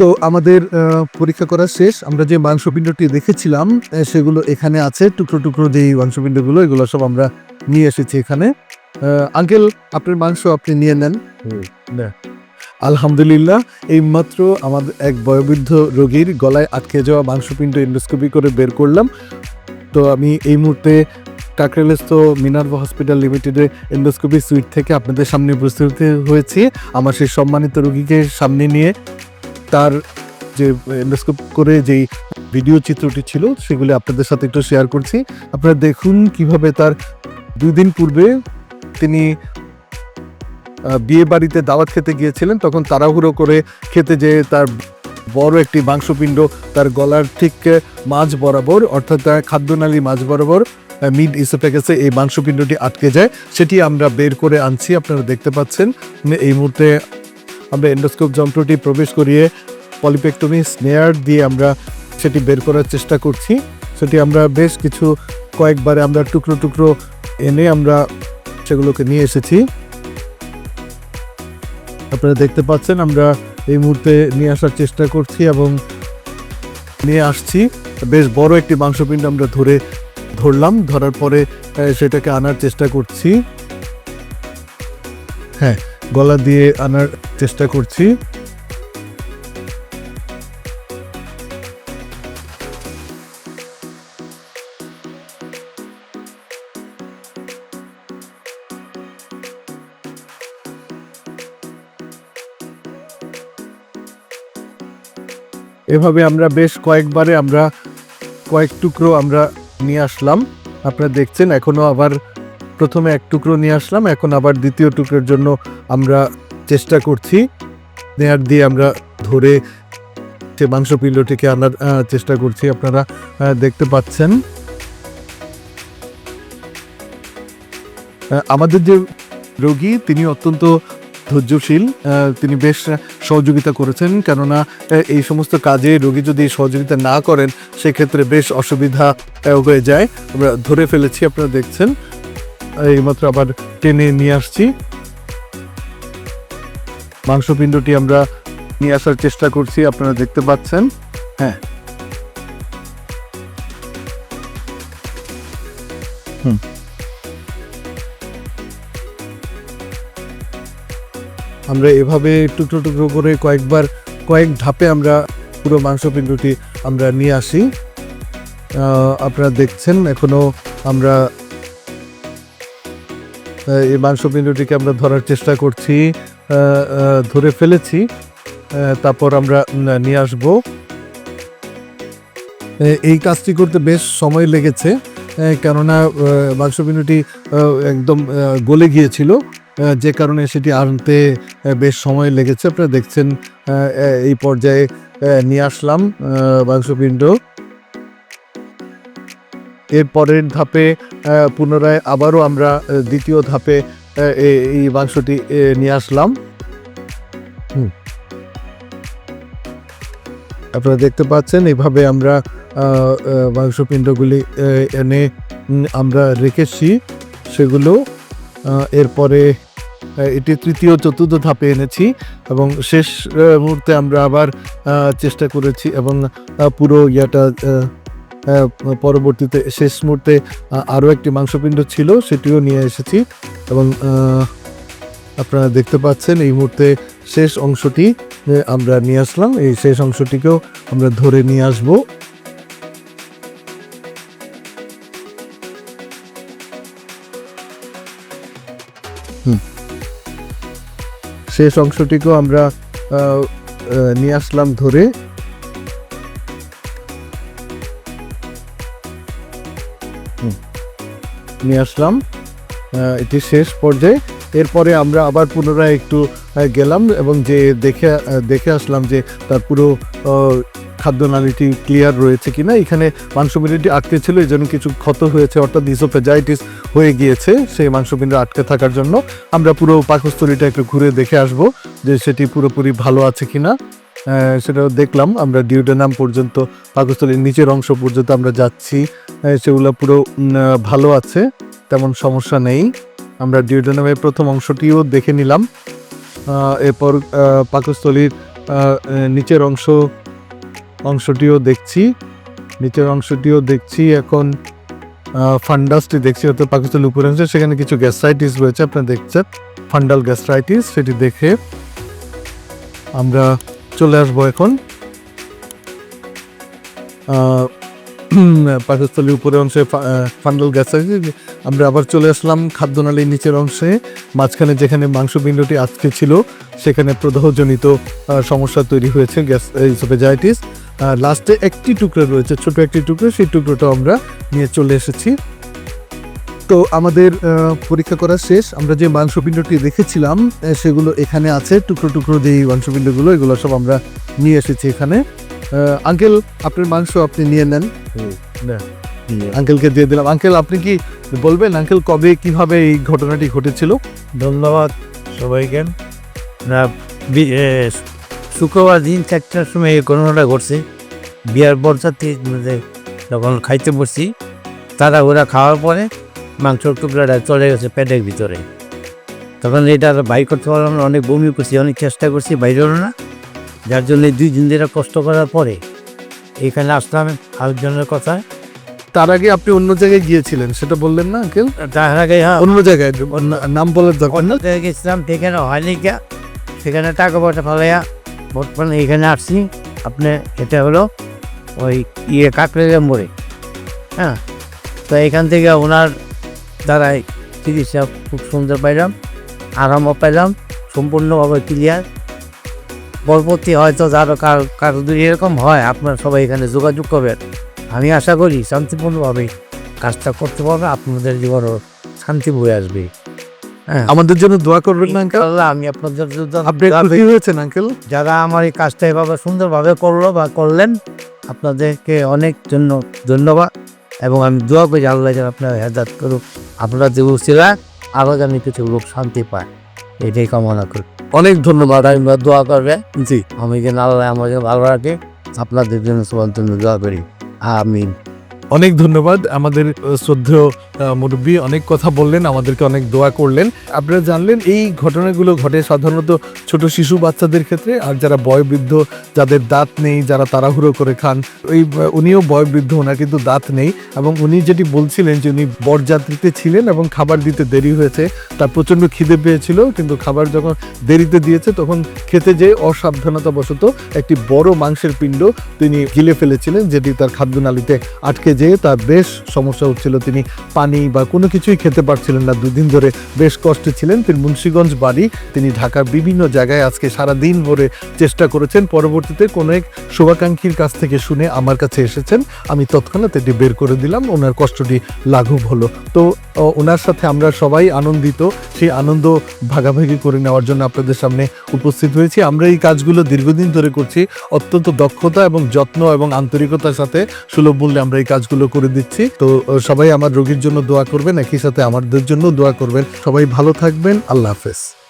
তো আমাদের পরীক্ষা করা শেষ। আমরা যে মাংসপিণ্ডটি দেখেছিলাম সেগুলো এখানে আছে। টুকরো টুকরো যেই মাংসপিণ্ডগুলো এগুলো সব আমরা নিয়ে এসেছি এখানে। আঙ্কেল আপনার মাংস আপনি নিয়ে নেন। আলহামদুলিল্লাহ এইমাত্র আমাদের এক বয়োবৃদ্ধ রোগীর গলায় আটকে যাওয়া মাংসপিণ্ড এন্ডোস্কোপি করে বের করলাম। তো আমি এই মুহূর্তে কাকরেলেস্ত মিনার্ভ হসপিটাল লিমিটেডের এন্ডোস্কোপি সুইট থেকে আপনাদের সামনে উপস্থিত হয়েছি। আমার সেই সম্মানিত রোগীকে সামনে নিয়ে তার যে এন্ডোস্কোপ করে যেই ভিডিও চিত্রটি ছিল, সেগুলি আপনাদের সাথে একটু শেয়ার করছি। আপনারা দেখুন কীভাবে তার দুই দিন পূর্বে তিনি বিয়ে বাড়িতে দাওয়াত খেতে গিয়েছিলেন। তখন তাড়াহুড়ো করে খেতে যেয়ে তার বড় একটি মাংসপিণ্ড তার গলার ঠিক মাঝ বরাবর, অর্থাৎ তার খাদ্যনালী মাঝ বরাবর মিড ইসোফেগাসে এই মাংসপিণ্ডটি আটকে যায়। সেটি আমরা বের করে আনছি, আপনারা দেখতে পাচ্ছেন। এই মুহূর্তে আমরা এন্ডোস্কোপ যন্ত্রটি প্রবেশ করিয়ে পলিপেক্টমি স্নেয়ার দিয়ে আমরা সেটি বের করার চেষ্টা করছি। সেটি আমরা বেশ কিছু কয়েকবারে আমরা টুকরো টুকরো এনে আমরা সেগুলোকে নিয়ে এসেছি। আপনারা দেখতে পাচ্ছেন আমরা এই মুহূর্তে নিয়ে আসার চেষ্টা করছি এবং নিয়ে আসছি। বেশ বড় একটি মাংসপিণ্ড আমরা ধরে ধরলাম, ধরার পরে সেটাকে আনার চেষ্টা করছি। হ্যাঁ গলা দিয়ে আনার চেষ্টা করছি। এভাবে আমরা বেশ কয়েকবারে আমরা কয়েক টুকরো আমরা নিয়ে আসলাম। আপনারা দেখছেন, এখনও আবার প্রথমে এক টুকরো নিয়ে আসলাম, এখন আবার দ্বিতীয় টুকরোর জন্য আমরা চেষ্টা করছি। নেয়ার দিয়ে আমরা ধরে সে মাংসপিণ্ডটিকে আনার চেষ্টা করছি, আপনারা দেখতে পাচ্ছেন। আমাদের যে রোগী, তিনি অত্যন্ত ধৈর্যশীল তিনি বেশ সহযোগিতা করেছেন, কেননা এই সমস্ত কাজে রোগী যদি সহযোগিতা না করেন, সেক্ষেত্রে বেশ অসুবিধা হয়ে যায়। আমরা ধরে ফেলেছি, আপনারা দেখছেন। এইমাত্র আবার টেনে নিয়ে আসছি। মাংসপিণ্ডটি আমরা নিয়ে আসার চেষ্টা করছি, আপনারা দেখতে পাচ্ছেন। হ্যাঁ। হুম। আমরা এভাবে টুকরো টুকরো করে কয়েকবার, কয়েক ধাপে আমরা পুরো মাংসপিণ্ডটি আমরা নিয়ে আসি। আপনারা দেখছেন, এখনও আমরা এই মাংসপিণ্ডটিকে আমরা ধরার চেষ্টা করছি ধরে ফেলেছি তারপর আমরা নিয়ে আসব। এই কাজটি করতে বেশ সময় লেগেছে কেননা মাংসপিণ্ডটি একদম গলে গিয়েছিল যে কারণে সেটি আনতে বেশ সময় লেগেছে। আপনারা দেখছেন এই পর্যায়ে নিয়ে আসলাম মাংসপিণ্ড এর পরের ধাপে পুনরায় আবারও আমরা দ্বিতীয় ধাপে এই মাংসটি নিয়ে আসলাম। আপনারা দেখতে পাচ্ছেন এইভাবে আমরা মাংসপিণ্ডগুলি এনে আমরা রেখেছি। সেগুলো এরপরে এটি তৃতীয়, চতুর্থ ধাপে এনেছি এবং শেষ মুহূর্তে আমরা আবার চেষ্টা করেছি এবং পুরো ইয়াটা পরবর্তীতে শেষ মুহূর্তে আরও একটি মাংসপিণ্ড ছিল, সেটিও নিয়ে এসেছি। এবং আপনারা দেখতে পাচ্ছেন এই মুহূর্তে শেষ অংশটি আমরা নিয়ে আসলাম। এই শেষ অংশটিকেও আমরা ধরে নিয়ে আসব। শেষ অংশটিকেও আমরা নিয়ে আসলাম ধরে। নিয়ে আসলাম। এটি শেষ পর্যায়ে। এরপরে আমরা আবার পুনরায় একটু গেলাম এবং যে দেখে দেখে আসলাম যে তার পুরো খাদ্য খাদ্যনালীটি ক্লিয়ার রয়েছে কিনা। এখানে মাংসপিণ্ডটি আটকে ছিল, এই জন্য কিছু ক্ষত হয়েছে, অর্থাৎ ইসোফেজাইটিস হয়ে গিয়েছে সেই মাংসপিণ্ড আটকে থাকার জন্য। আমরা পুরো পাকস্থলীটা একটু ঘুরে দেখে আসব যে সেটি পুরোপুরি ভালো আছে কিনা। সেটাও দেখলাম। আমরা ডিউডেনাম পর্যন্ত, পাকস্থলীর নিচের অংশ পর্যন্ত আমরা যাচ্ছি। সেগুলো পুরো ভালো আছে, তেমন সমস্যা নেই। আমরা ডিউডেনামের প্রথম অংশটিও দেখে নিলাম। এরপর পাকস্থলীর নিচের অংশ, অংশটিও দেখছি। নিচের অংশটিও দেখছি, এখন ফান্ডাসটি দেখছি, অর্থাৎ পাকিস্তান উপরে অংশে। সেখানে কিছু গ্যাস্ট্রাইটিস রয়েছে, আপনারা দেখছেন। ফান্ডাল গ্যাস্ট্রাইটিস, সেটি দেখে আমরা চলে আসব এখন। পাকস্থলীর উপরে অংশে ফান্ডাল গ্যাস আছে। আমরা আবার চলে আসলাম খাদ্যনালীর নিচের অংশে, মাঝখানে যেখানে মাংসপিণ্ডটি আটকে ছিল, সেখানে প্রদাহজনিত সমস্যা তৈরি হয়েছে গ্যাস ইসোফেজাইটিস লাস্টে একটি টুকরো রয়েছে, ছোট একটি টুকরো, সেই টুকরোটা আমরা নিয়ে চলে এসেছি। তো আমাদের পরীক্ষা করা শেষ। আমরা যে মাংসপিণ্ডটি দেখেছিলাম সেগুলো এখানে আছে। টুকরো টুকরো যেই মাংসপিণ্ডগুলো এগুলো সব আমরা নিয়ে এসেছি এখানে। আঙ্কেল আপনার মাংস আপনি নিয়ে নেন। আঙ্কেলকে দিয়ে দিলাম। আঙ্কেল আপনি কি বলবেন আঙ্কেল কবে কীভাবে এই ঘটনাটি ঘটেছিল? ধন্যবাদ সবাইকে। না শুক্রবার দিন চারটার সময় এই ঘটনাটা ঘটছে। বিয়ার বরযাত্রী মানে যখন খাইতে বসছি তারা ওরা খাওয়ার পরে মাংসর টুকরাটা চলে গেছে পেটের ভিতরে। তখন এটা আর বাইর করতে পারলাম না অনেক বমি করছি অনেক চেষ্টা করছি বাইরে হলো না। যার জন্য দুই দিন ধরে কষ্ট করার পরে এখানে আসলাম আরেকজনের কথা তার আগে আপনি অন্য জায়গায় গিয়েছিলেন সেটা বললেন না কেউ? তার আগে হ্যাঁ। অন্য জায়গায় নাম বলার দরকার। অন্য জায়গায় গেছিলাম সেখানে হয়নি গিয়া। সেখানে টাকা পয়সা ফেলাইয়া বর্তমানে এখানে আসছি। আপনি এটা হলো ওই ইয়ে কাকড়ে মোড়ে হ্যাঁ। তো এখান থেকে ওনার দ্বারাই চিকিৎসা খুব সুন্দর পাইলাম আরামও পাইলাম সম্পূর্ণভাবে ক্লিয়ার পরবর্তী হয়তো যারও কার কারও যদি এরকম হয় আপনারা সবাই এখানে যোগাযোগ করবেন। আমি আশা করি শান্তিপূর্ণভাবে কাজটা করতে পারবে আপনাদের জীবনও শান্তি বয়ে আসবে। হ্যাঁ। আমাদের জন্য দোয়া করবেন না আঙ্কেল? আমি আপনাদের আপনি হয়েছেন আঙ্কেল? যারা আমার এই কাজটা এভাবে সুন্দরভাবে করল বা করলেন আপনাদেরকে অনেক জন্য ধন্যবাদ এবং আমি দোয়া করি আল্লাহ যেন আপনার হেদাত করুক। আপনারা যে উচিরা যেন কিছু লোক শান্তি পায় এটাই কামনা করি। অনেক ধন্যবাদ আমি দোয়া করবে। জি। আমি যেন আল্লাহ আমাকে ভালো রাখে আপনাদের জন্য সবার জন্য দোয়া করি। আমিন। অনেক ধন্যবাদ আমাদের শ্রদ্ধেয় মুরব্বী অনেক কথা বললেন, আমাদেরকে অনেক দোয়া করলেন। আপনারা জানলেন এই ঘটনাগুলো ঘটে সাধারণত ছোট শিশু বাচ্চাদের ক্ষেত্রে, আর যারা বয়বৃদ্ধ, যাদের দাঁত নেই, যারা তাড়াহুড়ো করে খান, ওই উনিও বয়বৃদ্ধ, ওনার কিন্তু দাঁত নেই, এবং উনি যেটি বলছিলেন যে উনি বরযাত্রীতে ছিলেন এবং খাবার দিতে দেরি হয়েছে, তার প্রচণ্ড খিদে পেয়েছিল, কিন্তু খাবার যখন দেরিতে দিয়েছে, তখন খেতে যেয়ে অসাবধানতাবশত একটি বড় মাংসের পিণ্ড তিনি গিলে ফেলেছিলেন, যেটি তার খাদ্যনালীতে আটকে যেয়ে তার বেশ সমস্যা হচ্ছিল। তিনি পানি বা কোনো কিছুই খেতে পারছিলেন না। দুদিন ধরে বেশ কষ্টে ছিলেন। তিনি মুন্সীগঞ্জ বাড়ি, তিনি ঢাকার বিভিন্ন জায়গায় আজকে সারা দিন ভরে চেষ্টা করেছেন। পরবর্তীতে কোনো এক শুভাকাঙ্ক্ষীর কাছ থেকে শুনে আমার কাছে এসেছেন। আমি তৎক্ষণাৎ এটি বের করে দিলাম। ওনার কষ্টটি লাঘব হলো। তো ওনার সাথে আমরা সবাই আনন্দিত। সেই আনন্দ ভাগাভাগি করে নেওয়ার জন্য আপনাদের সামনে উপস্থিত হয়েছি। আমরা এই কাজগুলো দীর্ঘদিন ধরে করছি। অত্যন্ত দক্ষতা এবং যত্ন এবং আন্তরিকতার সাথে সুলভ মূল্যে আমরা এই কাজগুলো করে দিচ্ছি। তো সবাই আমার রোগীর জন্য দোয়া করবেন। একই সাথে আমাদের জন্য দোয়া করবেন। সবাই ভালো থাকবেন। আল্লাহ হাফেজ।